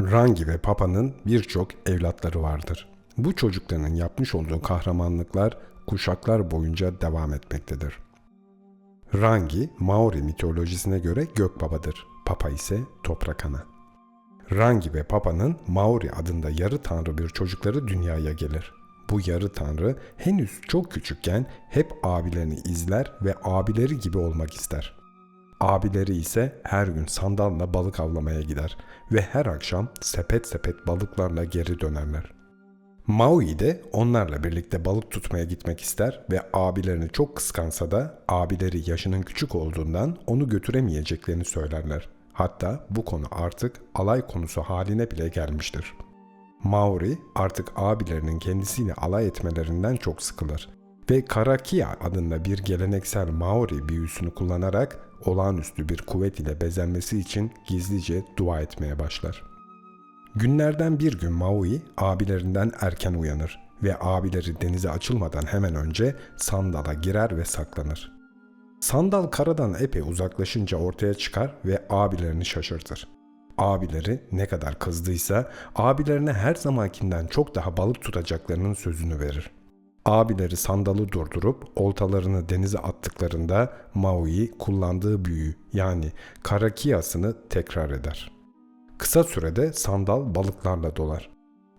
Rangi ve Papa'nın birçok evlatları vardır. Bu çocukların yapmış olduğu kahramanlıklar kuşaklar boyunca devam etmektedir. Rangi, Maori mitolojisine göre gök babadır. Papa ise toprak ana. Rangi ve Papa'nın Maori adında yarı tanrı bir çocukları dünyaya gelir. Bu yarı tanrı henüz çok küçükken hep abilerini izler ve abileri gibi olmak ister. Abileri ise her gün sandalla balık avlamaya gider ve her akşam sepet sepet balıklarla geri dönerler. Maui de onlarla birlikte balık tutmaya gitmek ister ve abilerini çok kıskansa da abileri yaşının küçük olduğundan onu götüremeyeceklerini söylerler. Hatta bu konu artık alay konusu haline bile gelmiştir. Maori artık abilerinin kendisiyle alay etmelerinden çok sıkılır ve Karakia adında bir geleneksel Maori büyüsünü kullanarak olağanüstü bir kuvvet ile bezenmesi için gizlice dua etmeye başlar. Günlerden bir gün Maui abilerinden erken uyanır ve abileri denize açılmadan hemen önce sandala girer ve saklanır. Sandal karadan epey uzaklaşınca ortaya çıkar ve abilerini şaşırtır. Abileri ne kadar kızdıysa abilerine her zamankinden çok daha balık tutacaklarının sözünü verir. Abileri sandalı durdurup oltalarını denize attıklarında Maui kullandığı büyü yani karakiyasını tekrar eder. Kısa sürede sandal balıklarla dolar.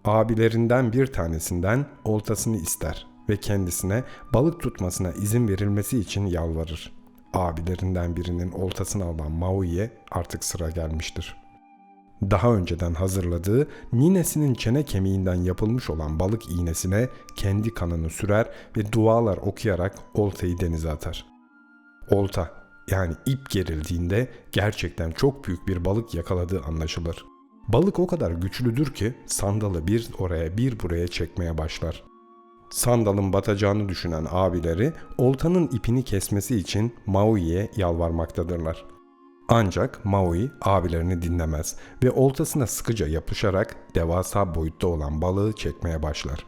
Abilerinden bir tanesinden oltasını ister ve kendisine balık tutmasına izin verilmesi için yalvarır. Abilerinden birinin oltasını alan Maui'ye artık sıra gelmiştir. Daha önceden hazırladığı ninesinin çene kemiğinden yapılmış olan balık iğnesine kendi kanını sürer ve dualar okuyarak oltayı denize atar. Olta yani ip gerildiğinde gerçekten çok büyük bir balık yakaladığı anlaşılır. Balık o kadar güçlüdür ki sandalı bir oraya bir buraya çekmeye başlar. Sandalın batacağını düşünen abileri oltanın ipini kesmesi için Maui'ye yalvarmaktadırlar. Ancak Maui abilerini dinlemez ve oltasına sıkıca yapışarak devasa boyutta olan balığı çekmeye başlar.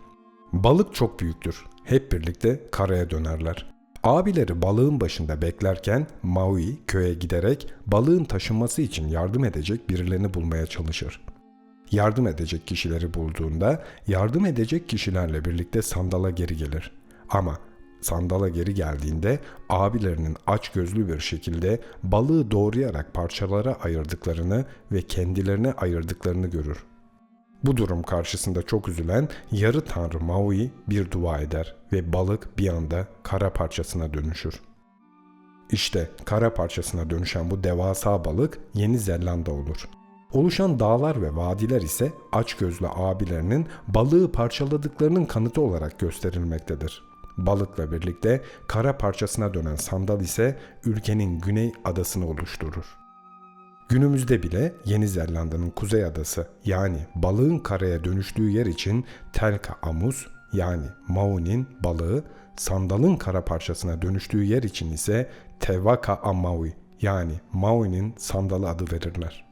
Balık çok büyüktür. Hep birlikte karaya dönerler. Abileri balığın başında beklerken Maui köye giderek balığın taşınması için yardım edecek birilerini bulmaya çalışır. Yardım edecek kişileri bulduğunda yardım edecek kişilerle birlikte sandala geri gelir. Ama sandala geri geldiğinde abilerinin açgözlü bir şekilde balığı doğrayarak parçalara ayırdıklarını ve kendilerine ayırdıklarını görür. Bu durum karşısında çok üzülen yarı tanrı Maui bir dua eder ve balık bir anda kara parçasına dönüşür. İşte kara parçasına dönüşen bu devasa balık Yeni Zelanda olur. Oluşan dağlar ve vadiler ise açgözlü abilerinin balığı parçaladıklarının kanıtı olarak gösterilmektedir. Balıkla birlikte kara parçasına dönen sandal ise ülkenin güney adasını oluşturur. Günümüzde bile Yeni Zelanda'nın kuzey adası yani balığın karaya dönüştüğü yer için Telka Amus yani Maui'nin balığı, sandalın kara parçasına dönüştüğü yer için ise Tevaka Amaui yani Maui'nin sandalı adı verirler.